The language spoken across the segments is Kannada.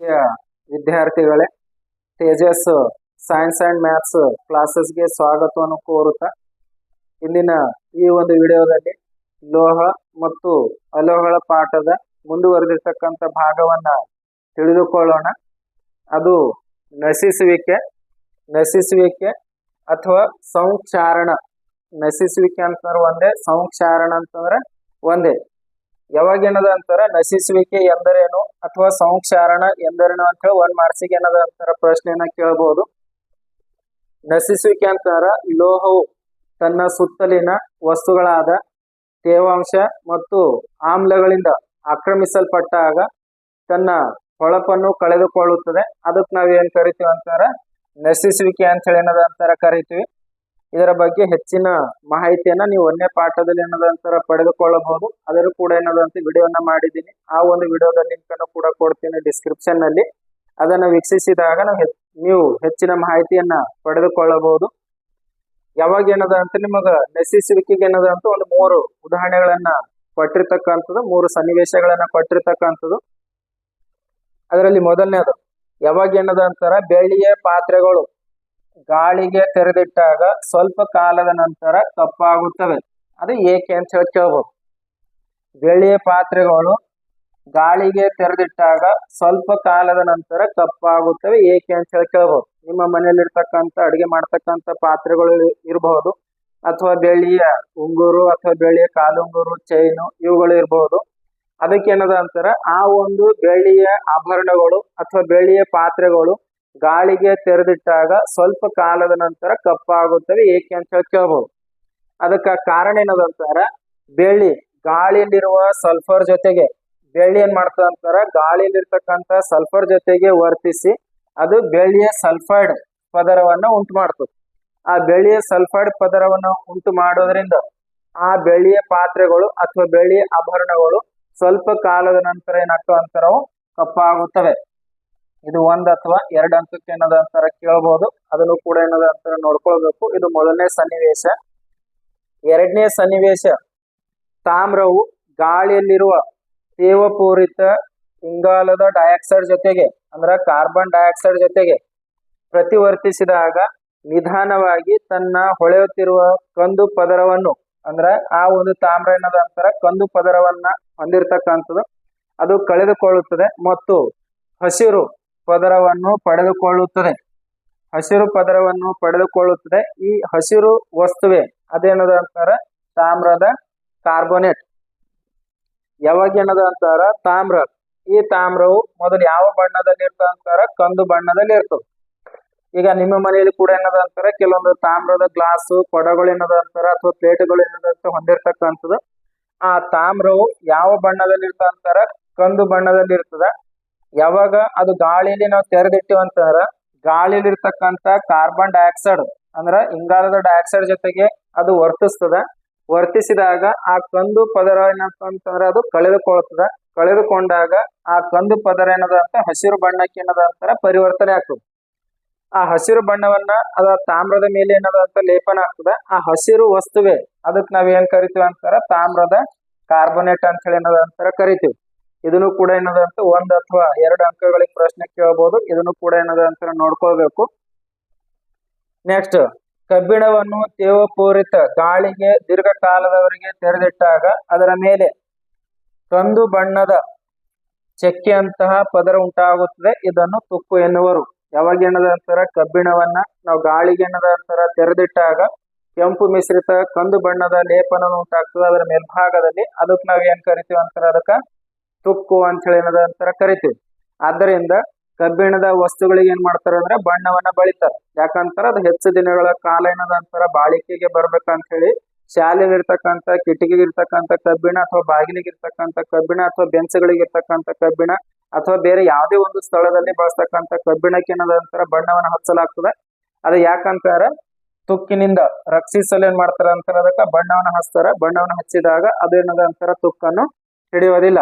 ವಿದ್ಯಾರ್ಥಿಗಳೇ, ತೇಜಸ್ ಸೈನ್ಸ್ ಅಂಡ್ ಮ್ಯಾಥ್ಸ್ ಕ್ಲಾಸಸ್ಗೆ ಸ್ವಾಗತವನ್ನು ಕೋರುತ್ತಾ ಇಂದಿನ ಈ ಒಂದು ವಿಡಿಯೋದಲ್ಲಿ ಲೋಹ ಮತ್ತು ಅಲೋಹಳ ಪಾಠದ ಮುಂದುವರೆದಿರ್ತಕ್ಕಂಥ ಭಾಗವನ್ನ ತಿಳಿದುಕೊಳ್ಳೋಣ. ಅದು ನಶಿಸುವಿಕೆ ನಶಿಸುವಿಕೆ ಅಥವಾ ಸಂಕ್ಷಾರಣ. ನಶಿಸುವಿಕೆ ಅಂತಂದ್ರೆ ಒಂದೇ, ಸಂಕ್ಷಾರಣ ಅಂತಂದ್ರೆ ಒಂದೇ. ಯಾವಾಗ ಏನದ ಅಂತಾರ? ನಶಿಸುವಿಕೆ ಎಂದರೇನು ಅಥವಾ ಸಂಕ್ಷಾರಣ ಎಂದರೇನು ಅಂತ ಹೇಳಿ ಒಂದ್ ಮಾರ್ಸಿಗೆ ಏನದ ಅಂತಾರ ಪ್ರಶ್ನೆಯನ್ನ ಕೇಳಬಹುದು ನಶಿಸುವಿಕೆ ಅಂತಾರ ಲೋಹವು ತನ್ನ ಸುತ್ತಲಿನ ವಸ್ತುಗಳಾದ ತೇವಾಂಶ ಮತ್ತು ಆಮ್ಲಗಳಿಂದ ಆಕ್ರಮಿಸಲ್ಪಟ್ಟಾಗ ತನ್ನ ಹೊಳಪನ್ನು ಕಳೆದುಕೊಳ್ಳುತ್ತದೆ. ಅದಕ್ಕೆ ನಾವ್ ಏನ್ ಕರಿತೀವಿ ಅಂತಾರ? ನಶಿಸುವಿಕೆ ಅಂತ ಹೇಳಿ ಏನದ ಅಂತಾರ ಕರಿತೀವಿ. ಇದರ ಬಗ್ಗೆ ಹೆಚ್ಚಿನ ಮಾಹಿತಿಯನ್ನ ನೀವು ಒಂದನೇ ಪಾಠದಲ್ಲಿ ಏನದ ಅಂತಾರ ಪಡೆದುಕೊಳ್ಳಬಹುದು. ಅದರೂ ಕೂಡ ಏನದಂತ ವಿಡಿಯೋನ ಮಾಡಿದ್ದೀನಿ. ಆ ಒಂದು ವಿಡಿಯೋದ ಲಿಂಕ್ ಅನ್ನು ಕೂಡ ಕೊಡ್ತೀನಿ ಡಿಸ್ಕ್ರಿಪ್ಷನ್ನಲ್ಲಿ. ಅದನ್ನ ವೀಕ್ಷಿಸಿದಾಗ ನಾವು ನೀವು ಹೆಚ್ಚಿನ ಮಾಹಿತಿಯನ್ನ ಪಡೆದುಕೊಳ್ಳಬಹುದು. ಯಾವಾಗ ಏನದ ಅಂತ ನಿಮಗ ನಶಿಸುವಿಕೆಗೆ ಏನದ ಅಂತ ಒಂದು ಮೂರು ಉದಾಹರಣೆಗಳನ್ನ ಕೊಟ್ಟಿರ್ತಕ್ಕಂಥದ್ದು, ಮೂರು ಸನ್ನಿವೇಶಗಳನ್ನ ಕೊಟ್ಟಿರ್ತಕ್ಕಂಥದ್ದು. ಅದರಲ್ಲಿ ಮೊದಲನೇದು, ಯಾವಾಗ ಏನದ ಅಂತಾರ, ಬೆಳ್ಳಿಯ ಪಾತ್ರೆಗಳು. ಗಾಳಿಗೆ ತೆರೆದಿಟ್ಟಾಗ ಸ್ವಲ್ಪ ಕಾಲದ ನಂತರ ಕಪ್ಪಾಗುತ್ತವೆ. ಅದು ಏಕೆ ಅಂತ ಹೇಳಿ ಕೇಳ್ಬೋದು. ಬೆಳ್ಳಿಯ ಪಾತ್ರೆಗಳು ಗಾಳಿಗೆ ತೆರೆದಿಟ್ಟಾಗ ಸ್ವಲ್ಪ ಕಾಲದ ನಂತರ ಕಪ್ಪಾಗುತ್ತವೆ. ಏಕೆ ಅಂತ ಹೇಳಿ ಕೇಳ್ಬೋದು. ನಿಮ್ಮ ಮನೆಯಲ್ಲಿರ್ತಕ್ಕಂಥ, ಅಡುಗೆ ಮಾಡ್ತಕ್ಕಂಥ ಪಾತ್ರೆಗಳು ಇರಬಹುದು ಅಥವಾ ಬೆಳ್ಳಿಯ ಉಂಗುರು ಅಥವಾ ಬೆಳ್ಳಿಯ ಕಾಲುಂಗುರು, ಚೈನು ಇವುಗಳು ಇರಬಹುದು ಅದಕ್ಕೆ ಏನದ ಅಂತಾರ ಆ ಒಂದು ಬೆಳ್ಳಿಯ ಆಭರಣಗಳು ಅಥವಾ ಬೆಳ್ಳಿಯ ಪಾತ್ರೆಗಳು ಗಾಳಿಗೆ ತೆರೆದಿಟ್ಟಾಗ ಸ್ವಲ್ಪ ಕಾಲದ ನಂತರ ಕಪ್ಪಾಗುತ್ತವೆ, ಏಕೆ ಅಂತ ಹೇಳಿ ಕೇಳ್ಬಹುದು ಅದಕ್ಕೆ ಕಾರಣ ಏನದಂತಾರ ಬೆಳ್ಳಿ, ಗಾಳಿಯಲ್ಲಿರುವ ಸಲ್ಫರ್ ಜೊತೆಗೆ, ಬೆಳ್ಳಿ ಏನ್ ಮಾಡ್ತದ ಅಂತಾರ, ಗಾಳಿಯಲ್ಲಿರ್ತಕ್ಕಂಥ ಸಲ್ಫರ್ ಜೊತೆಗೆ ವರ್ತಿಸಿ ಅದು ಬೆಳ್ಳಿಯ ಸಲ್ಫೈಡ್ ಪದರವನ್ನ ಉಂಟು ಮಾಡ್ತದೆ. ಆ ಬೆಳ್ಳಿಯ ಸಲ್ಫೈಡ್ ಪದರವನ್ನು ಉಂಟು ಮಾಡೋದ್ರಿಂದ ಆ ಬೆಳ್ಳಿಯ ಪಾತ್ರೆಗಳು ಅಥವಾ ಬೆಳ್ಳಿಯ ಆಭರಣಗಳು ಸ್ವಲ್ಪ ಕಾಲದ ನಂತರ ಏನಾಗ್ತವೆ ಅಂತರವು ಕಪ್ಪಾಗುತ್ತವೆ. ಇದು ಒಂದ್ ಅಥವಾ ಎರಡು ಅಂಕಕ್ಕೆ ಏನದ ಅಂತಾರ ಕೇಳಬಹುದು ಅದನ್ನು ಕೂಡ ಏನದ ಅಂತಾರ ನೋಡ್ಕೊಳ್ಬೇಕು. ಇದು ಮೊದಲನೇ ಸನ್ನಿವೇಶ. ಎರಡನೇ ಸನ್ನಿವೇಶ. ತಾಮ್ರವು ಗಾಳಿಯಲ್ಲಿರುವ ತೇವಪೂರಿತ ಇಂಗಾಲದ ಡೈಆಕ್ಸೈಡ್ ಜೊತೆಗೆ, ಅಂದ್ರ ಕಾರ್ಬನ್ ಡೈಆಕ್ಸೈಡ್ ಜೊತೆಗೆ ಪ್ರತಿವರ್ತಿಸಿದಾಗ ನಿಧಾನವಾಗಿ ತನ್ನ ಹೊಳೆಯುತ್ತಿರುವ ಕಂದು ಪದರವನ್ನು, ಅಂದ್ರ ಆ ಒಂದು ತಾಮ್ರ ಏನದ ಅಂತರ, ಕಂದು ಪದರವನ್ನ ಹೊಂದಿರತಕ್ಕಂಥದ್ದು. ಅದು ಕಳೆದುಕೊಳ್ಳುತ್ತದೆ. ಮತ್ತು ಹಸಿರು ಪದರವನ್ನು ಪಡೆದುಕೊಳ್ಳುತ್ತದೆ. ಹಸಿರು ಪದರವನ್ನು ಪಡೆದುಕೊಳ್ಳುತ್ತದೆ. ಈ ಹಸಿರು ವಸ್ತುವೆ ಅದೇನದ ಅಂತಾರ? ತಾಮ್ರದ ಕಾರ್ಬೋನೇಟ್. ಯಾವಾಗ ಏನದ ಅಂತಾರ? ತಾಮ್ರ. ಈ ತಾಮ್ರವು ಮೊದಲು ಯಾವ ಬಣ್ಣದಲ್ಲಿ ಇರ್ತದ ಅಂತಾರ? ಕಂದು ಬಣ್ಣದಲ್ಲಿ ಇರ್ತದೆ. ಈಗ ನಿಮ್ಮ ಮನೆಯಲ್ಲಿ ಕೂಡ ಏನದ ಅಂತಾರ? ಕೆಲವೊಂದು ತಾಮ್ರದ ಗ್ಲಾಸ್ ಕೊಡಗಳು ಏನದ ಅಂತಾರ? ಅಥವಾ ಪ್ಲೇಟ್ಗಳು ಏನದ ಅಂತ ಹೊಂದಿರತಕ್ಕಂಥದ್ದು. ಆ ತಾಮ್ರವು ಯಾವ ಬಣ್ಣದಲ್ಲಿ ಇರ್ತದ ಅಂತಾರ? ಕಂದು ಬಣ್ಣದಲ್ಲಿ ಇರ್ತದ. ಯಾವಾಗ ಅದು ಗಾಳಿಯಲ್ಲಿ ನಾವು ತೆರೆದಿಟ್ಟಿವಿ ಅಂತಂದ್ರ ಇರ್ತಕ್ಕಂಥ ಕಾರ್ಬನ್ ಡೈಆಕ್ಸೈಡ್ ಅಂದ್ರ ಇಂಗಾಲದ ಡೈಆಕ್ಸೈಡ್ ಜೊತೆಗೆ ಅದು ವರ್ತಿಸ್ತದ. ವರ್ತಿಸಿದಾಗ ಆ ಕಂದು ಪದರ ಏನಪ್ಪ ಅಂತಂದ್ರೆ ಅದು ಕಳೆದುಕೊಳ್ತದ. ಕಳೆದುಕೊಂಡಾಗ ಆ ಕಂದು ಪದರ ಏನದ ಅಂತ ಹಸಿರು ಬಣ್ಣಕ್ಕೆ ಏನದ ಅಂತಾರ ಪರಿವರ್ತನೆ ಆಗ್ತದೆ. ಆ ಹಸಿರು ಬಣ್ಣವನ್ನ ಅದ ತಾಮ್ರದ ಮೇಲೆ ಏನದ ಅಂತ ಲೇಪನ ಆಗ್ತದ. ಆ ಹಸಿರು ವಸ್ತುವೆ ಅದಕ್ಕೆ ನಾವ್ ಏನ್ ಕರಿತೀವಿ ಅಂತಾರ ತಾಮ್ರದ ಕಾರ್ಬೊನೇಟ್ ಅಂತ ಹೇಳಿ ಏನದ ಅಂತಾರ ಕರಿತೀವಿ. ಇದನ್ನು ಕೂಡ ಏನದ ಅಂತ ಒಂದ್ ಅಥವಾ ಎರಡು ಅಂಕಗಳಿಗೆ ಪ್ರಶ್ನೆ ಕೇಳಬಹುದು ಇದನ್ನು ಕೂಡ ಏನದ ಅಂತ ನೋಡ್ಕೊಳ್ಬೇಕು. ನೆಕ್ಸ್ಟ್ ಕಬ್ಬಿಣವನ್ನು ತೇವಪೂರಿತ ಗಾಳಿಗೆ ದೀರ್ಘಕಾಲದವರೆಗೆ ತೆರೆದಿಟ್ಟಾಗ ಅದರ ಮೇಲೆ ಕಂದು ಬಣ್ಣದ ಚಕ್ಕೆಯಂತಹ ಪದರ ಉಂಟಾಗುತ್ತದೆ. ಇದನ್ನು ತುಕ್ಕು ಎನ್ನುವರು. ಯಾವಾಗ ಏನದ ಅಂತರ? ಕಬ್ಬಿಣವನ್ನ ನಾವು ಗಾಳಿಗೆ ಏನದ ಅಂತರ? ತೆರೆದಿಟ್ಟಾಗ ಕೆಂಪು ಮಿಶ್ರಿತ ಕಂದು ಬಣ್ಣದ ಲೇಪನ ಉಂಟಾಗ್ತದೆ. ಅದರ ಮೇಲ್ಭಾಗದಲ್ಲಿ ಅದಕ್ಕೆ ನಾವ್ ಏನ್ ಕರಿತೀವಿ ಅಂತಾರ ಅದಕ್ಕ ತುಕ್ಕು ಅಂತ ಹೇಳಿ ಏನದ ಅಂತಾರ ಕರಿತೀವಿ. ಆದ್ದರಿಂದ ಕಬ್ಬಿಣದ ವಸ್ತುಗಳಿಗೆ ಏನ್ ಮಾಡ್ತಾರ ಅಂದ್ರೆ ಬಣ್ಣವನ್ನ ಬಳಿತಾರ. ಯಾಕಂತಾರ ಅದು ಹೆಚ್ಚು ದಿನಗಳ ಕಾಲ ಏನದ ಅಂತಾರ ಬಾಳಿಕೆಗೆ ಬರ್ಬೇಕಂತ ಹೇಳಿ ಶಾಲೆಗೆ ಇರ್ತಕ್ಕಂಥ ಕಿಟಕಿಗೆ ಇರ್ತಕ್ಕಂಥ ಕಬ್ಬಿಣ ಅಥವಾ ಬಾಗಿಲಿಗೆ ಇರ್ತಕ್ಕಂಥ ಕಬ್ಬಿಣ ಅಥವಾ ಬೆಂಚುಗಳಿಗೆ ಇರ್ತಕ್ಕಂಥ ಕಬ್ಬಿಣ ಅಥವಾ ಬೇರೆ ಯಾವುದೇ ಒಂದು ಸ್ಥಳದಲ್ಲಿ ಬಳಸ್ತಕ್ಕಂಥ ಕಬ್ಬಿಣಕ್ಕೆ ಏನದ ಅಂತಾರ ಬಣ್ಣವನ್ನ ಹಚ್ಚಲಾಗ್ತದೆ. ಅದು ಯಾಕಂತಾರ ತುಕ್ಕಿನಿಂದ ರಕ್ಷಿಸಲು ಏನ್ ಮಾಡ್ತಾರ ಅಂತಾರ ಅದಕ್ಕ ಬಣ್ಣವನ್ನ ಹಚ್ತಾರ. ಬಣ್ಣವನ್ನ ಹಚ್ಚಿದಾಗ ಅದು ಏನದ ಅಂತಾರ ತುಕ್ಕನ್ನು ಹಿಡಿಯೋದಿಲ್ಲ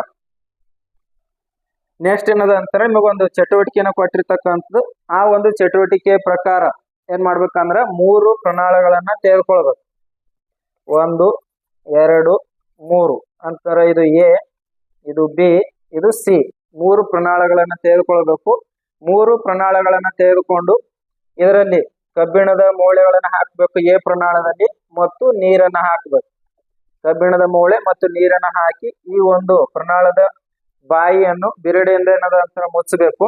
ನೆಕ್ಸ್ಟ್ ಏನದ ಅಂತಾರೆ ನಿಮಗೊಂದು ಚಟುವಟಿಕೆನ ಕೊಟ್ಟಿರ್ತಕ್ಕಂಥದ್ದು. ಆ ಒಂದು ಚಟುವಟಿಕೆ ಪ್ರಕಾರ ಏನ್ ಮಾಡ್ಬೇಕಂದ್ರ ಮೂರು ಪ್ರಣಾಳಗಳನ್ನ ತೆಗೆದುಕೊಳ್ಬೇಕು. ಒಂದು, ಎರಡು, ಮೂರು. ಅಂತಾರೆ ಇದು ಎ, ಇದು ಬಿ, ಇದು ಸಿ. ಮೂರು ಪ್ರಣಾಳಗಳನ್ನ ತೆಗೆದುಕೊಳ್ಬೇಕು. ಮೂರು ಪ್ರಣಾಳಗಳನ್ನ ತೆಗೆದುಕೊಂಡು ಇದರಲ್ಲಿ ಕಬ್ಬಿಣದ ಮೂಳೆಗಳನ್ನ ಹಾಕಬೇಕು ಎ ಪ್ರಣಾಳದಲ್ಲಿ ಮತ್ತು ನೀರನ್ನ ಹಾಕಬೇಕು. ಕಬ್ಬಿಣದ ಮೂಳೆ ಮತ್ತು ನೀರನ್ನ ಹಾಕಿ ಈ ಒಂದು ಪ್ರಣಾಳದ ಬಾಯಿಯನ್ನು ಬಿರಡೆಯಿಂದ ಏನದ ಅಂತರ ಮುಚ್ಚಬೇಕು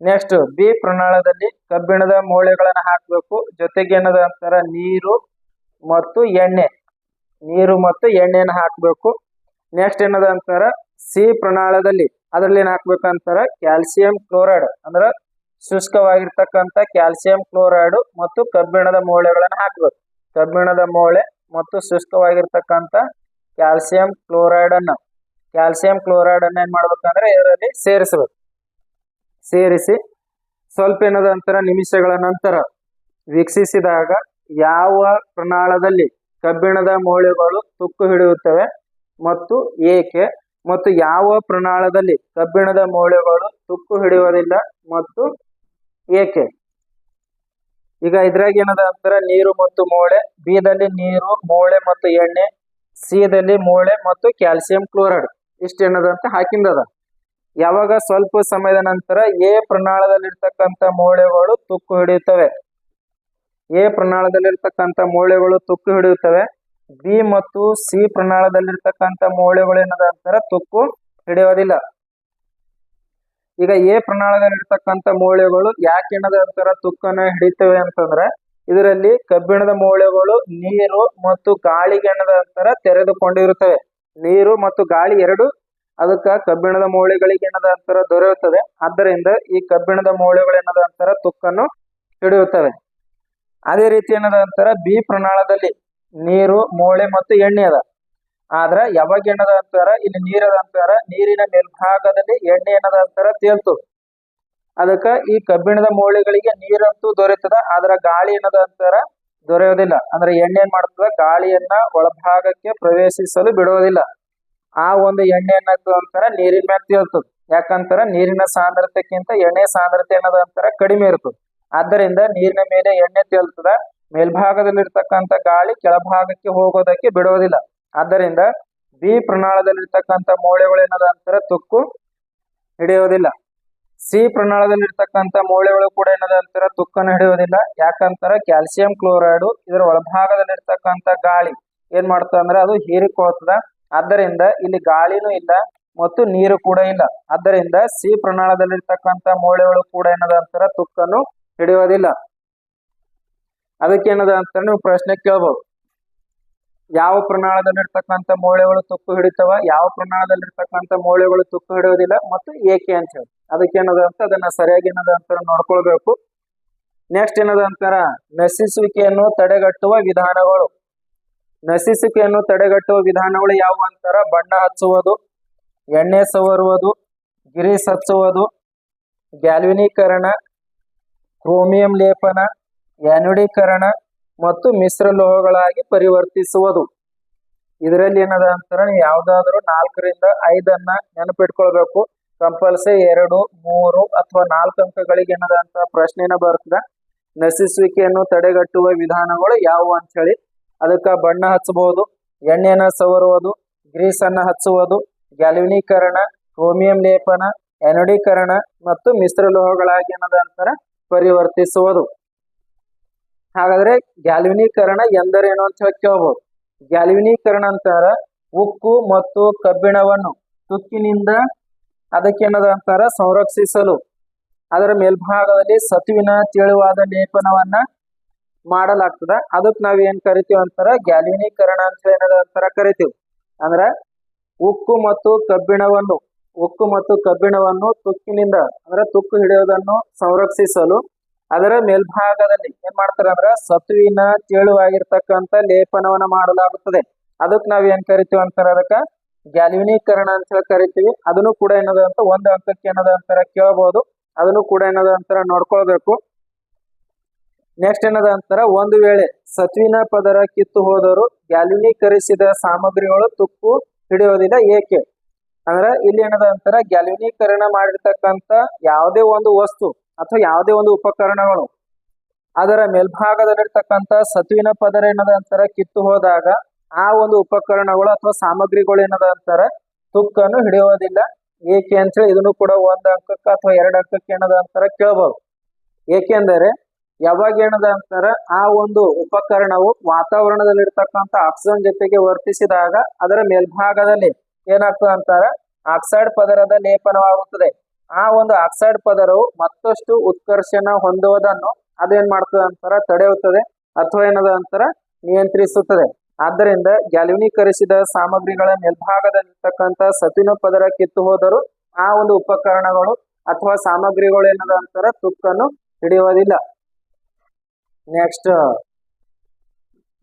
ನೆಕ್ಸ್ಟ್ ಬಿ ಪ್ರಣಾಳದಲ್ಲಿ ಕಬ್ಬಿಣದ ಮೂಳೆಗಳನ್ನು ಹಾಕಬೇಕು. ಜೊತೆಗೆ ಏನದ ಅಂತಾರ? ನೀರು ಮತ್ತು ಎಣ್ಣೆ. ನೀರು ಮತ್ತು ಎಣ್ಣೆಯನ್ನು ಹಾಕಬೇಕು. ನೆಕ್ಸ್ಟ್ ಏನದ ಅಂತಾರ? ಸಿ ಪ್ರಣಾಳದಲ್ಲಿ ಅದರಲ್ಲಿ ಏನ್ ಹಾಕ್ಬೇಕಂತಾರ? ಕ್ಯಾಲ್ಸಿಯಂ ಕ್ಲೋರೈಡ್ ಅಂದ್ರ ಶುಷ್ಕವಾಗಿರ್ತಕ್ಕಂಥ ಕ್ಯಾಲ್ಸಿಯಂ ಕ್ಲೋರೈಡ್ ಮತ್ತು ಕಬ್ಬಿಣದ ಮೂಳೆಗಳನ್ನು ಹಾಕ್ಬೇಕು. ಕಬ್ಬಿಣದ ಮೂಳೆ ಮತ್ತು ಶುಷ್ಕವಾಗಿರ್ತಕ್ಕಂಥ ಕ್ಯಾಲ್ಸಿಯಂ ಕ್ಲೋರೈಡ್ ಅನ್ನ ಕ್ಯಾಲ್ಸಿಯಂ ಕ್ಲೋರೈಡ್ ಅನ್ನ ಏನ್ ಮಾಡ್ಬೇಕಂದ್ರೆ ಇದರಲ್ಲಿ ಸೇರಿಸಬೇಕು. ಸೇರಿಸಿ ಸ್ವಲ್ಪ ಏನದ ನಂತರ ನಿಮಿಷಗಳ ನಂತರ ವೀಕ್ಷಿಸಿದಾಗ ಯಾವ ಪ್ರಣಾಳದಲ್ಲಿ ಕಬ್ಬಿಣದ ಮೌಳ್ಯಗಳು ತುಕ್ಕು ಹಿಡಿಯುತ್ತವೆ ಮತ್ತು ಏಕೆ ಮತ್ತು ಯಾವ ಪ್ರಣಾಳದಲ್ಲಿ ಕಬ್ಬಿಣದ ಮೂಳೆಗಳು ತುಕ್ಕು ಹಿಡಿಯುವುದಿಲ್ಲ ಮತ್ತು ಏಕೆ? ಈಗ ಇದ್ರಾಗ ಏನದ ಅಂತರ ನೀರು ಮತ್ತು ಮೂಳೆ ಬಿದಲ್ಲಿ ನೀರು, ಮೂಳೆ ಮತ್ತು ಎಣ್ಣೆ ಸಿದಲ್ಲಿ ಮೂಳೆ ಮತ್ತು ಕ್ಯಾಲ್ಸಿಯಂ ಕ್ಲೋರೈಡ್. ಇಷ್ಟ ಏನದ ಅಂತ ಹಾಕಿಂದದ ಯಾವಾಗ ಸ್ವಲ್ಪ ಸಮಯದ ನಂತರ ಎ ಪ್ರಣಾಳದಲ್ಲಿರ್ತಕ್ಕಂಥ ಮೂಳೆಗಳು ತುಕ್ಕು ಹಿಡಿಯುತ್ತವೆ. ಎ ಪ್ರಣಾಳದಲ್ಲಿರ್ತಕ್ಕಂಥ ಮೂಳೆಗಳು ತುಕ್ಕು ಹಿಡಿಯುತ್ತವೆ. ಬಿ ಮತ್ತು ಸಿ ಪ್ರಣಾಳದಲ್ಲಿರ್ತಕ್ಕಂಥ ಮೂಳೆಗಳು ಏನದ ಅಂತಾರ ತುಕ್ಕು ಹಿಡಿಯೋದಿಲ್ಲ. ಈಗ ಎ ಪ್ರಣಾಳದಲ್ಲಿರ್ತಕ್ಕಂಥ ಮೂಳೆಗಳು ಯಾಕೆ ಏನದ ಅಂತಾರ ತುಕ್ಕನ್ನ ಹಿಡಿತವೆ ಅಂತಂದ್ರೆ ಇದರಲ್ಲಿ ಕಬ್ಬಿಣದ ಮೂಳೆಗಳು ನೀರು ಮತ್ತು ಗಾಳಿಗೆ ಏನದ ಅಂತಾರ ತೆರೆದುಕೊಂಡಿರುತ್ತವೆ. ನೀರು ಮತ್ತು ಗಾಳಿ ಎರಡು. ಅದಕ್ಕ ಕಬ್ಬಿಣದ ಮೂಳೆಗಳಿಗೆ ಏನದ ಅಂತರ ದೊರೆಯುತ್ತದೆ. ಆದ್ದರಿಂದ ಈ ಕಬ್ಬಿಣದ ಮೂಳೆಗಳು ಏನದ ಅಂತರ ತುಕ್ಕನ್ನು ಹಿಡಿಯುತ್ತವೆ. ಅದೇ ರೀತಿ ಏನದ ಅಂತರ ಬಿ ಪ್ರಣಾಳದಲ್ಲಿ ನೀರು, ಮೂಳೆ ಮತ್ತು ಎಣ್ಣೆ ಅದ. ಆದ್ರ ಯಾವಾಗ ಏನದ ಅಂತಾರ? ಇಲ್ಲಿ ನೀರದ ಅಂತಾರ ನೀರಿನ ಮೇಲ್ಭಾಗದಲ್ಲಿ ಎಣ್ಣೆ ಏನದ ಅಂತಾರ ತೇಲ್ತು. ಅದಕ್ಕ ಈ ಕಬ್ಬಿಣದ ಮೂಳೆಗಳಿಗೆ ನೀರಂತೂ ದೊರೆತದ. ಆದ್ರ ಗಾಳಿ ಏನದ ಅಂತಾರ ದೊರೆಯೋದಿಲ್ಲ ಅಂದ್ರೆ ಎಣ್ಣೆ ಏನ್ ಮಾಡ್ತದ ಗಾಳಿಯನ್ನ ಒಳಭಾಗಕ್ಕೆ ಪ್ರವೇಶಿಸಲು ಬಿಡೋದಿಲ್ಲ ಆ ಒಂದು ಎಣ್ಣೆ ಏನಾಗ್ತದ ಅಂತಾರ, ನೀರಿನ ಮೇಲೆ ತೇಲ್ತದ ಯಾಕಂತಾರ ನೀರಿನ ಸಾಂದ್ರತೆಕ್ಕಿಂತ ಎಣ್ಣೆ ಸಾಂದ್ರತೆ ಅನ್ನೋದು ಅಂತಾರ ಕಡಿಮೆ ಇರ್ತದ. ಆದ್ದರಿಂದ ನೀರಿನ ಮೇಲೆ ಎಣ್ಣೆ ತೇಲ್ತದ. ಮೇಲ್ಭಾಗದಲ್ಲಿರ್ತಕ್ಕಂಥ ಗಾಳಿ ಕೆಳಭಾಗಕ್ಕೆ ಹೋಗೋದಕ್ಕೆ ಬಿಡೋದಿಲ್ಲ ಆದ್ದರಿಂದ ಬಿ ಪ್ರಣಾಳದಲ್ಲಿರ್ತಕ್ಕಂಥ ಮೂಳೆಗಳು ಏನದ ಅಂತಾರ, ತುಕ್ಕು ಹಿಡಿಯೋದಿಲ್ಲ ಸಿ ಪ್ರಣಾಳದಲ್ಲಿರ್ತಕ್ಕಂಥ ಮೂಳೆಗಳು ಕೂಡ ಏನದ ಅಂತಾರ ತುಕ್ಕನ್ನು ಹಿಡಿಯೋದಿಲ್ಲ ಯಾಕಂತಾರ ಕ್ಯಾಲ್ಸಿಯಂ ಕ್ಲೋರೈಡ್ ಇದರ ಒಳಭಾಗದಲ್ಲಿರ್ತಕ್ಕಂಥ ಗಾಳಿ ಏನ್ ಮಾಡ್ತದ ಅಂದ್ರೆ ಅದು ಹೀರಿಕೊಳ್ತದ ಆದ್ದರಿಂದ ಇಲ್ಲಿ ಗಾಳಿನೂ ಇಲ್ಲ ಮತ್ತು ನೀರು ಕೂಡ ಇಲ್ಲ. ಆದ್ದರಿಂದ ಸಿ ಪ್ರಣಾಳದಲ್ಲಿರ್ತಕ್ಕಂಥ ಮೂಳೆಗಳು ಕೂಡ ಏನದ ಅಂತಾರ, ತುಕ್ಕನ್ನು ಹಿಡಿಯೋದಿಲ್ಲ ಅದಕ್ಕೆ ಏನದ ಅಂತ ನೀವು ಪ್ರಶ್ನೆ ಕೇಳ್ಬೋದು. ಯಾವ ಪ್ರಣಾಳದಲ್ಲಿರ್ತಕ್ಕಂಥ ಮೂಳೆಗಳು ತುಕ್ಕು ಹಿಡಿತವ, ಯಾವ ಪ್ರಣಾಳದಲ್ಲಿರ್ತಕ್ಕಂಥ ಮೂಳೆಗಳು ತುಕ್ಕು ಹಿಡಿಯೋದಿಲ್ಲ ಮತ್ತು ಏಕೆ ಅಂತ ಹೇಳಿ. ಅದಕ್ಕೆ ಏನದ ಅಂತ ಅದನ್ನ ಸರಿಯಾಗಿ ಏನದ ಅಂತ ನೋಡ್ಕೊಳ್ಬೇಕು. ನೆಕ್ಸ್ಟ್ ಏನದ ಅಂತಾರ? ನಶಿಸುವಿಕೆಯನ್ನು ತಡೆಗಟ್ಟುವ ವಿಧಾನಗಳು. ನಶಿಸುವಿಕೆಯನ್ನು ತಡೆಗಟ್ಟುವ ವಿಧಾನಗಳು ಯಾವ ಅಂತಾರ? ಬಣ್ಣ ಹಚ್ಚುವುದು, ಎಣ್ಣೆ ಸವರುವುದು ಗಿರೀಸ್ ಹಚ್ಚುವುದು, ಗ್ಯಾಲ್ವಿನೀಕರಣ, ಕ್ರೋಮಿಯಂ ಲೇಪನ, ಆ್ಯನುಡೀಕರಣ ಮತ್ತು ಮಿಶ್ರ ಲೋಹಗಳಾಗಿ ಪರಿವರ್ತಿಸುವುದು. ಇದರಲ್ಲಿ ಏನದ ಅಂತಾರೆ ಯಾವ್ದಾದ್ರು ನಾಲ್ಕರಿಂದ ಐದನ್ನ ನೆನಪಿಟ್ಕೊಳ್ಬೇಕು. ಕಂಪಲ್ಸರಿ ಎರಡು, ಮೂರು ಅಥವಾ ನಾಲ್ಕು ಅಂಕಗಳಿಗೆ ಏನದ ಅಂತ ಪ್ರಶ್ನೆನ ಬರ್ತದ. ನಶಿಸುವಿಕೆಯನ್ನು ತಡೆಗಟ್ಟುವ ವಿಧಾನಗಳು ಯಾವುವು ಅಂತ ಹೇಳಿ ಅದಕ್ಕ ಬಣ್ಣ ಹಚ್ಚಬಹುದು, ಎಣ್ಣೆನ ಸವರುವುದು ಗ್ರೀಸ್ ಅನ್ನ ಹಚ್ಚುವುದು, ಗ್ಯಾಲ್ವಿನೀಕರಣ, ಕ್ರೋಮಿಯಂ ಲೇಪನ ಎನಡೀಕರಣ ಮತ್ತು ಮಿಶ್ರ ಲೋಹಗಳಾಗಿ ಏನದ ಅಂತಾರ ಪರಿವರ್ತಿಸುವುದು. ಹಾಗಾದ್ರೆ ಗ್ಯಾಲ್ವಿನೀಕರಣ ಎಂದರೇನು ಅಂತ ಹೇಳಿ ಕೇಳ್ಬೋದು. ಗ್ಯಾಲ್ವಿನೀಕರಣ ಅಂತಾರ ಉಕ್ಕು ಮತ್ತು ಕಬ್ಬಿಣವನ್ನು ತುಕ್ಕಿನಿಂದ ಅದಕ್ಕೇನದ ಅಂತಾರ? ಸಂರಕ್ಷಿಸಲು. ಅದರ ಮೇಲ್ಭಾಗದಲ್ಲಿ ಸತುವಿನ ತೆಳುವಾದ ಲೇಪನವನ್ನ ಮಾಡಲಾಗ್ತದ. ಅದಕ್ಕೆ ನಾವ್ ಏನ್ ಕರಿತೀವಿ ಅಂತಾರ? ಗ್ಯಾಲ್ವಿನೀಕರಣ ಅಂತ ಏನದ ಅಂತಾರ ಕರಿತೀವಿ. ಅಂದ್ರ ಉಕ್ಕು ಮತ್ತು ಕಬ್ಬಿಣವನ್ನು, ಉಕ್ಕು ಮತ್ತು ಕಬ್ಬಿಣವನ್ನು ತುಕ್ಕಿನಿಂದ, ಅಂದ್ರೆ ತುಕ್ಕು ಹಿಡಿಯೋದನ್ನು ಸಂರಕ್ಷಿಸಲು ಅದರ ಮೇಲ್ಭಾಗದಲ್ಲಿ ಏನ್ ಮಾಡ್ತಾರೆ ಅಂದ್ರ ಸತುವಿನ ತೆಳುವಾಗಿರ್ತಕ್ಕಂಥ ಲೇಪನವನ್ನ ಮಾಡಲಾಗುತ್ತದೆ. ಅದಕ್ಕೆ ನಾವ್ ಏನ್ ಕರಿತೀವಿ ಅಂತಾರ ಅದಕ್ಕ ಗ್ಯಾಲ್ವಿನೀಕರಣ ಅಂತ ಹೇಳಿ ಕರಿತೀವಿ. ಅದನ್ನು ಕೂಡ ಏನದ ಅಂತ ಒಂದು ಅಂಕಕ್ಕೆ ಏನದ ಅಂತಾರ ಕೇಳಬಹುದು ಅದನ್ನು ಕೂಡ ಏನದ ಅಂತಾರ ನೋಡ್ಕೊಳ್ಬೇಕು. ನೆಕ್ಸ್ಟ್ ಏನದ ಅಂತಾರ ಒಂದು ವೇಳೆ ಸತ್ವಿನ ಪದರ ಕಿತ್ತು ಹೋದರು ಗ್ಯಾಲ್ವಿನೀಕರಿಸಿದ ಸಾಮಗ್ರಿಗಳು ತುಕ್ಕು ಹಿಡಿಯೋದಿಲ್ಲ ಏಕೆ? ಅಂದ್ರ ಇಲ್ಲಿ ಏನದ ಅಂತಾರ ಗ್ಯಾಲ್ವಿನೀಕರಣ ಮಾಡಿರ್ತಕ್ಕಂಥ ಯಾವುದೇ ಒಂದು ವಸ್ತು ಅಥವಾ ಯಾವುದೇ ಒಂದು ಉಪಕರಣಗಳು. ಅದರ ಮೇಲ್ಭಾಗದಲ್ಲಿರ್ತಕ್ಕಂಥ ಸತುವಿನ ಪದರ ಏನದ ಅಂತಾರ ಕಿತ್ತು ಹೋದಾಗ ಆ ಒಂದು ಉಪಕರಣಗಳು ಅಥವಾ ಸಾಮಗ್ರಿಗಳು ಏನದ ಅಂತಾರ ತುಕ್ಕನ್ನು ಹಿಡಿಯೋದಿಲ್ಲ ಏಕೆ ಅಂತೇಳಿ ಇದನ್ನು ಕೂಡ ಒಂದು ಅಂಕಕ್ಕೆ ಅಥವಾ ಎರಡು ಅಂಕಕ್ಕೆ ಏನದ ಅಂತಾರ ಕೇಳ್ಬೋದು. ಏಕೆಂದರೆ ಯಾವಾಗ ಏನದ ಅಂತಾರ ಆ ಒಂದು ಉಪಕರಣವು ವಾತಾವರಣದಲ್ಲಿರ್ತಕ್ಕಂಥ ಆಕ್ಸಿಜನ್ ಜೊತೆಗೆ ವರ್ತಿಸಿದಾಗ ಅದರ ಮೇಲ್ಭಾಗದಲ್ಲಿ ಏನಾಗ್ತದೆ ಅಂತಾರ ಆಕ್ಸೈಡ್ ಪದರದ ಲೇಪನವಾಗುತ್ತದೆ. ಆ ಒಂದು ಆಕ್ಸೈಡ್ ಪದರವು ಮತ್ತಷ್ಟು ಉತ್ಕರ್ಷಣ ಹೊಂದುವುದನ್ನು ಅದೇನ್ ಮಾಡ್ತದೆ ಅಂತಾರ? ತಡೆಯುತ್ತದೆ ಅಥವಾ ಏನದ ಅಂತರ? ನಿಯಂತ್ರಿಸುತ್ತದೆ. ಆದ್ದರಿಂದ ಗ್ಯಾಲ್ವನೀಕರಿಸಿದ ಸಾಮಗ್ರಿಗಳ ಮೇಲ್ಭಾಗದಲ್ಲಿರ್ತಕ್ಕಂಥ ಸತಿನ ಪದರ ಕಿತ್ತು ಹೋದರೂ ಆ ಒಂದು ಉಪಕರಣಗಳು ಅಥವಾ ಸಾಮಗ್ರಿಗಳು ಏನದ ಅಂತಾರ? ತುಕ್ಕನ್ನು ಹಿಡಿಯುವುದಿಲ್ಲ. ನೆಕ್ಸ್ಟ್,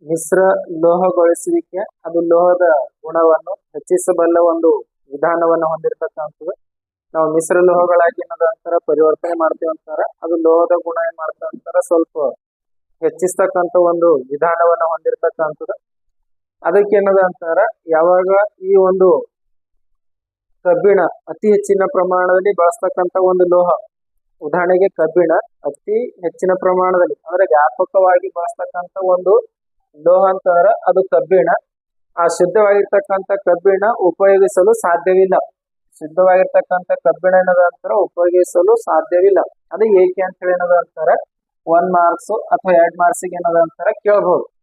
ಮಿಶ್ರ ಲೋಹಗೊಳಿಸುವಿಕೆ. ಅದು ಲೋಹದ ಗುಣವನ್ನು ಹೆಚ್ಚಿಸಬಲ್ಲ ಒಂದು ವಿಧಾನವನ್ನು ಹೊಂದಿರತಕ್ಕಂಥದ್ದು. ನಾವು ಮಿಶ್ರ ಲೋಹಗಳಾಗಿ ಅಂತಾರ ಪರಿವರ್ತನೆ ಮಾಡ್ತೇವೆ ಅಂತಾರ. ಅದು ಲೋಹದ ಗುಣ ಏನ್ ಮಾಡ್ತೇವೆ ಅಂತಾರ, ಸ್ವಲ್ಪ ಹೆಚ್ಚಿಸ್ತಕ್ಕಂಥ ಒಂದು ವಿಧಾನವನ್ನು ಹೊಂದಿರತಕ್ಕಂಥದ್ದು. ಅದಕ್ಕೆ ಏನದ ಅಂತಾರ, ಯಾವಾಗ ಈ ಒಂದು ಕಬ್ಬಿಣ ಅತಿ ಹೆಚ್ಚಿನ ಪ್ರಮಾಣದಲ್ಲಿ ಬಳಸ್ತಕ್ಕಂಥ ಒಂದು ಲೋಹ, ಉದಾಹರಣೆಗೆ ಕಬ್ಬಿಣ ಅತಿ ಹೆಚ್ಚಿನ ಪ್ರಮಾಣದಲ್ಲಿ, ಅಂದ್ರೆ ವ್ಯಾಪಕವಾಗಿ ಬಳಸ್ತಕ್ಕಂಥ ಒಂದು ಲೋಹ ಅಂತಾರ, ಅದು ಕಬ್ಬಿಣ. ಆ ಶುದ್ಧವಾಗಿರ್ತಕ್ಕಂಥ ಕಬ್ಬಿಣ ಉಪಯೋಗಿಸಲು ಸಾಧ್ಯವಿಲ್ಲ. ಶುದ್ಧವಾಗಿರ್ತಕ್ಕಂಥ ಕಬ್ಬಿಣ ಏನದ ಅಂತಾರ ಉಪಯೋಗಿಸಲು ಸಾಧ್ಯವಿಲ್ಲ. ಅದು ಏಕೆ ಅಂತ ಹೇಳಿ ಏನದ ಅಂತಾರ ಒನ್ ಮಾರ್ಕ್ಸ್ ಅಥವಾ ಎರಡ್ ಮಾರ್ಕ್ಸಿಗೆ ಏನದ ಅಂತಾರ ಕೇಳ್ಬಹುದು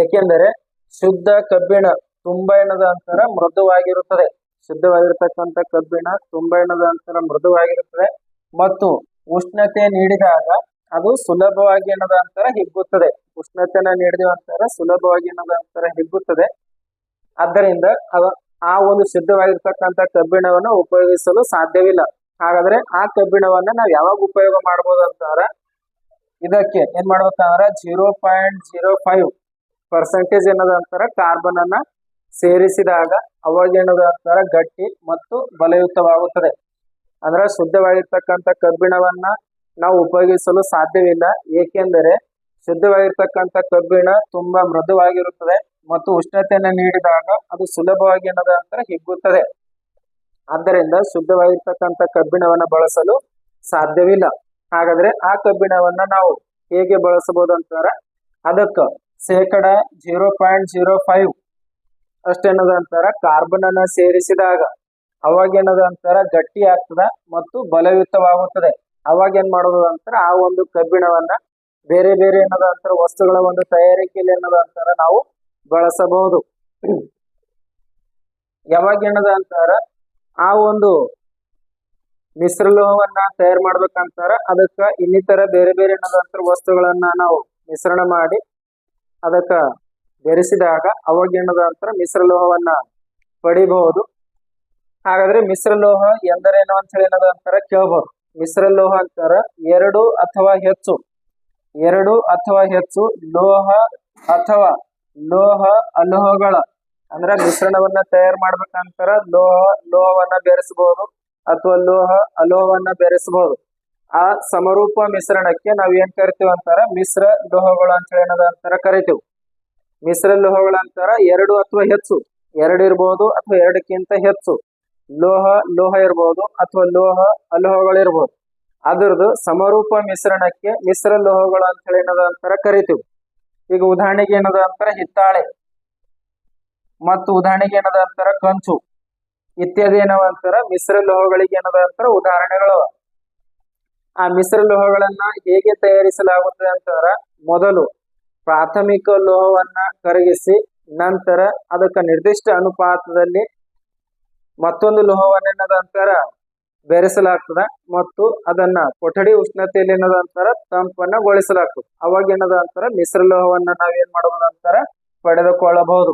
ಏಕೆಂದರೆ, ಶುದ್ಧ ಕಬ್ಬಿಣ ತುಂಬಾ ಏನದ ಅಂತಾರ ಮೃದುವಾಗಿರುತ್ತದೆ. ಶುದ್ಧವಾಗಿರ್ತಕ್ಕಂಥ ಕಬ್ಬಿಣ ತುಂಬಾ ಏನದ ಅಂತಾರ ಮೃದುವಾಗಿರುತ್ತದೆ. ಮತ್ತು ಉಷ್ಣತೆ ನೀಡಿದಾಗ ಅದು ಸುಲಭವಾಗಿ ಏನದ ಅಂತಾರ ಹಿಗ್ಗುತ್ತದೆ. ಉಷ್ಣತೆನ ನೀಡಿದ ಅಂತಾರ ಸುಲಭವಾಗಿ ಏನದ ಅಂತಾರ ಹಿಗ್ಗುತ್ತದೆ. ಆದ್ದರಿಂದ ಅವ- ಆ ಒಂದು ಶುದ್ಧವಾಗಿರ್ತಕ್ಕಂಥ ಕಬ್ಬಿಣವನ್ನು ಉಪಯೋಗಿಸಲು ಸಾಧ್ಯವಿಲ್ಲ. ಹಾಗಾದ್ರೆ ಆ ಕಬ್ಬಿಣವನ್ನ ನಾವು ಯಾವಾಗ ಉಪಯೋಗ ಮಾಡಬಹುದು ಅಂತಂದ್ರೆ ಇದಕ್ಕೆ ಏನ್ ಮಾಡ್ಬೇಕಂದ್ರ zero point zero five percentage ಏನದ ಕಾರ್ಬನ್ ಅನ್ನ ಸೇರಿಸಿದಾಗ ಅವಾಗ ಏನದ ಅಂತಾರ ಗಟ್ಟಿ ಮತ್ತು ಬಲಯುತವಾಗುತ್ತದೆ. ಅಂದ್ರೆ ಶುದ್ಧವಾಗಿರ್ತಕ್ಕಂಥ ಕಬ್ಬಿಣವನ್ನ ನಾವು ಉಪಯೋಗಿಸಲು ಸಾಧ್ಯವಿಲ್ಲ. ಏಕೆಂದರೆ ಶುದ್ಧವಾಗಿರ್ತಕ್ಕಂಥ ಕಬ್ಬಿಣ ತುಂಬಾ ಮೃದುವಾಗಿರುತ್ತದೆ. ಮತ್ತು ಉಷ್ಣತೆಯನ್ನು ನೀಡಿದಾಗ ಅದು ಸುಲಭವಾಗಿ ಏನದ ಅಂತರ ಹಿಗ್ಗುತ್ತದೆ. ಆದ್ದರಿಂದ ಶುದ್ಧವಾಗಿರ್ತಕ್ಕಂಥ ಕಬ್ಬಿಣವನ್ನು ಬಳಸಲು ಸಾಧ್ಯವಿಲ್ಲ. ಹಾಗಾದ್ರೆ ಆ ಕಬ್ಬಿಣವನ್ನ ನಾವು ಹೇಗೆ ಬಳಸಬಹುದು ಅಂತಾರ, ಅದಕ್ಕ ಶೇಕಡ ಜೀರೋ ಪಾಯಿಂಟ್ ಜೀರೋ ಫೈವ್ ಅಷ್ಟೇನದ ಅಂತಾರ ಕಾರ್ಬನ್ ಅನ್ನ ಸೇರಿಸಿದಾಗ ಅವಾಗ ಏನದ ಅಂತಾರ ಗಟ್ಟಿ ಆಗ್ತದ ಮತ್ತು ಬಲಯುತವಾಗುತ್ತದೆ. ಅವಾಗ ಏನ್ ಮಾಡೋದು ಅಂತಾರ, ಆ ಒಂದು ಕಬ್ಬಿಣವನ್ನ ಬೇರೆ ಬೇರೆ ಏನದ ಅಂತಾರ ವಸ್ತುಗಳ ಒಂದು ತಯಾರಿಕೆಯಲ್ಲಿ ಏನದ ಅಂತಾರ ನಾವು ಬಳಸಬಹುದು. ಯಾವಾಗ ಏನದ ಅಂತಾರ? ಆ ಒಂದು ಮಿಶ್ರಲೋಹವನ್ನ ತಯಾರು ಮಾಡ್ಬೇಕಂತಾರ. ಅದಕ್ಕ ಇನ್ನಿತರ ಬೇರೆ ಬೇರೆ ಏನದಂತ ವಸ್ತುಗಳನ್ನ ನಾವು ಮಿಶ್ರಣ ಮಾಡಿ ಅದಕ್ಕ ಬೆರೆಸಿದಾಗ ಅವಾಗ ಏನದ ಮಿಶ್ರಲೋಹವನ್ನ ಪಡಿಬಹುದು. ಹಾಗಾದ್ರೆ ಮಿಶ್ರಲೋಹ ಎಂದರೇನು ಅಂತ ಹೇಳಿ ಏನದ ಅಂತಾರ ಕೇಳ್ಬಹುದು ಮಿಶ್ರಲೋಹ ಅಂತಾರ ಎರಡು ಅಥವಾ ಹೆಚ್ಚು. ಎರಡು ಅಥವಾ ಹೆಚ್ಚು ಲೋಹ ಅಥವಾ ಲೋಹ ಅಲೋಹಗಳ ಅಂದ್ರ ಮಿಶ್ರಣವನ್ನ ತಯಾರು ಮಾಡ್ಬೇಕಂತಾರ ಲೋಹ, ಲೋಹವನ್ನ ಬೆರೆಸಬಹುದು ಅಥವಾ ಲೋಹ ಅಲೋಹವನ್ನ ಬೆರೆಸಬಹುದು ಆ ಸಮರೂಪ ಮಿಶ್ರಣಕ್ಕೆ ನಾವ್ ಏನ್ ಕರಿತೀವಿ ಅಂತಾರ? ಮಿಶ್ರ ಲೋಹಗಳು ಅಂತ ಏನದ ಅಂತಾರ ಕರಿತೀವಿ. ಮಿಶ್ರ ಲೋಹಗಳ ಅಂತಾರ ಎರಡು ಅಥವಾ ಹೆಚ್ಚು. ಎರಡು ಇರ್ಬೋದು ಅಥವಾ ಎರಡಕ್ಕಿಂತ ಹೆಚ್ಚು. ಲೋಹ ಲೋಹ ಇರ್ಬೋದು ಅಥವಾ ಲೋಹ ಅಲೋಹಗಳಿರ್ಬೋದು ಅದರದ್ದು ಸಮರೂಪ ಮಿಶ್ರಣಕ್ಕೆ ಮಿಶ್ರ ಲೋಹಗಳು ಅಂತ ಏನದ ಅಂತಾರ ಕರಿತೀವಿ. ಈಗ ಉದಾಹರಣೆಗೆ ಏನದ ಅಂತಾರ ಹಿತ್ತಾಳೆ. ಮತ್ತು ಉದಾಹರಣೆಗೆ ಏನದ ಅಂತಾರ ಕಂಚು. ಇತ್ಯಾದಿ ಏನವ ಅಂತಾರ? ಮಿಶ್ರ ಲೋಹಗಳಿಗೆ ಏನದ ಅಂತಾರ? ಉದಾಹರಣೆಗಳು ಆ ಮಿಶ್ರ ಲೋಹಗಳನ್ನ ಹೇಗೆ ತಯಾರಿಸಲಾಗುತ್ತದೆ ಅಂತಂದ್ರ ಮೊದಲು ಪ್ರಾಥಮಿಕ ಲೋಹವನ್ನ ಕರಗಿಸಿ, ನಂತರ ಅದಕ್ಕೆ ನಿರ್ದಿಷ್ಟ ಅನುಪಾತದಲ್ಲಿ ಮತ್ತೊಂದು ಲೋಹವನ್ನ ಏನದ ಅಂತಾರ? ಬೆರೆಸಲಾಗ್ತದ ಮತ್ತು ಅದನ್ನ ಕೊಠಡಿ ಉಷ್ಣತೆಯಲ್ಲಿ ಏನದ ಅಂತಾರ ತಂಪನ್ನಗೊಳಿಸಲಾಗ್ತದೆ ಅವಾಗ ಏನದ ಅಂತಾರ ಮಿಶ್ರ ಲೋಹವನ್ನ ನಾವೇನ್ ಮಾಡಬಹುದು ಅಂತಾರ ಪಡೆದುಕೊಳ್ಳಬಹುದು.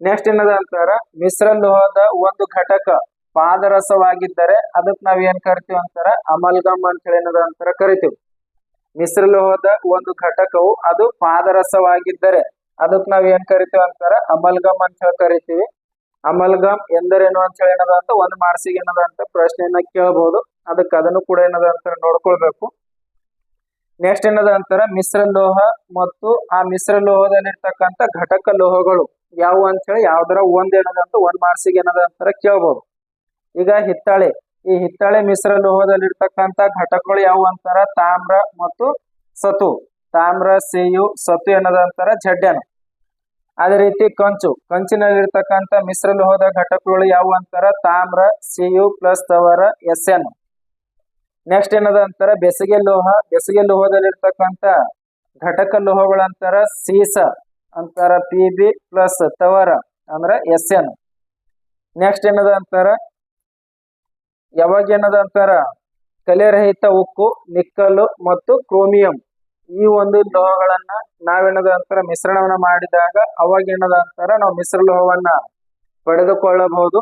ನೆಕ್ಸ್ಟ್ ಏನದ ಅಂತಾರ ಮಿಶ್ರ ಲೋಹದ ಒಂದು ಘಟಕ ಪಾದರಸವಾಗಿದ್ದರೆ ಅದಕ್ಕೆ ನಾವ್ ಏನ್ ಕರಿತೀವಿ ಅಂತಾರ ಅಮಲ್ಗಮ್ ಅಂತ ಹೇಳಿ ಏನದ ಅಂತಾರ ಕರಿತೀವಿ. ಮಿಶ್ರ ಲೋಹದ ಒಂದು ಘಟಕವು ಅದು ಪಾದರಸವಾಗಿದ್ದರೆ ಅದಕ್ಕೆ ನಾವ್ ಏನ್ ಕರಿತೀವಿ ಅಂತಾರ ಅಮಲ್ಗಮ್ ಅಂತ ಹೇಳಿ ಕರಿತೀವಿ. ಅಮಲ್ಗಮ್ ಎಂದರೇನು ಅಂತ ಹೇಳಿ ಏನದ ಅಂತ ಒಂದ್ ಮಾರ್ಸಿಗೆ ಏನದ ಅಂತ ಪ್ರಶ್ನೆಯನ್ನ ಕೇಳಬಹುದು ಅದಕ್ಕೆ ಅದನ್ನು ಕೂಡ ಏನದ ಅಂತ ನೋಡ್ಕೊಳ್ಬೇಕು. ನೆಕ್ಸ್ಟ್ ಏನದ ಅಂತಾರ ಮಿಶ್ರ ಲೋಹ ಮತ್ತು ಆ ಮಿಶ್ರ ಲೋಹದಲ್ಲಿರ್ತಕ್ಕಂಥ ಘಟಕ ಲೋಹಗಳು ಯಾವುವು ಅಂತ ಹೇಳಿ ಯಾವ್ದಾರ ಒಂದ್ ಏನದ ಅಂತ ಒಂದ್ ಮಾರ್ಸಿಗೆ ಏನದ ಅಂತಾರ ಕೇಳಬಹುದು ಈಗ ಹಿತ್ತಾಳೆ, ಈ ಹಿತ್ತಾಳೆ ಮಿಶ್ರ ಲೋಹದಲ್ಲಿರ್ತಕ್ಕಂಥ ಘಟಕಗಳು ಯಾವುವು ಅಂತಾರ? ತಾಮ್ರ ಮತ್ತು ಸತು. ತಾಮ್ರ, ಸೇಯು, ಸತು ಏನದ ಅಂತಾರ? ಜಡ್ಡನ ಅದೇ ರೀತಿ ಕಂಚು. ಕಂಚಿನಲ್ಲಿರ್ತಕ್ಕಂಥ ಮಿಶ್ರಲೋಹದ ಘಟಕಗಳು ಯಾವ ಅಂತಾರ? ತಾಮ್ರ ಸಿ ಯು ಪ್ಲಸ್ ತವರ ಎಸ್ ಎನ್ ನೆಕ್ಸ್ಟ್ ಏನದ ಅಂತಾರ? ಬೆಸಿಗೆ ಲೋಹ. ಬೆಸಿಗೆ ಲೋಹದಲ್ಲಿರ್ತಕ್ಕಂಥ ಘಟಕ ಲೋಹಗಳಂತಾರ ಸೀಸ ಅಂತಾರ, ಪಿ ಬಿ ಪ್ಲಸ್ ತವರ ಅಂದ್ರ ಎಸ್ ಎನ್ ನೆಕ್ಸ್ಟ್ ಏನದ ಅಂತಾರ? ಯಾವಾಗ ಏನದ ಅಂತಾರ? ಕಲೆರಹಿತ ಉಕ್ಕು, ನಿಕ್ಕಲು ಮತ್ತು ಕ್ರೋಮಿಯಂ. ಈ ಒಂದು ಲೋಹಗಳನ್ನ ನಾವೇನದ ಅಂತಾರ ಮಿಶ್ರಣವನ್ನ ಮಾಡಿದಾಗ ಅವಾಗ ಏನದ ಅಂತಾರ ನಾವು ಮಿಶ್ರ ಲೋಹವನ್ನ ಪಡೆದುಕೊಳ್ಳಬಹುದು.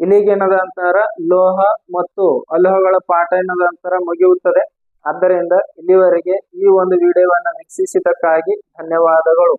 ಇಲ್ಲಿಗೆ ಏನದ ಅಂತಾರ ಲೋಹ ಮತ್ತು ಅಲೋಹಗಳ ಪಾಠ ಏನದ ಅಂತರ ಮುಗಿಯುತ್ತದೆ. ಆದ್ದರಿಂದ ಇಲ್ಲಿವರೆಗೆ ಈ ಒಂದು ವಿಡಿಯೋವನ್ನ ವೀಕ್ಷಿಸಿದ್ದಕ್ಕಾಗಿ ಧನ್ಯವಾದಗಳು.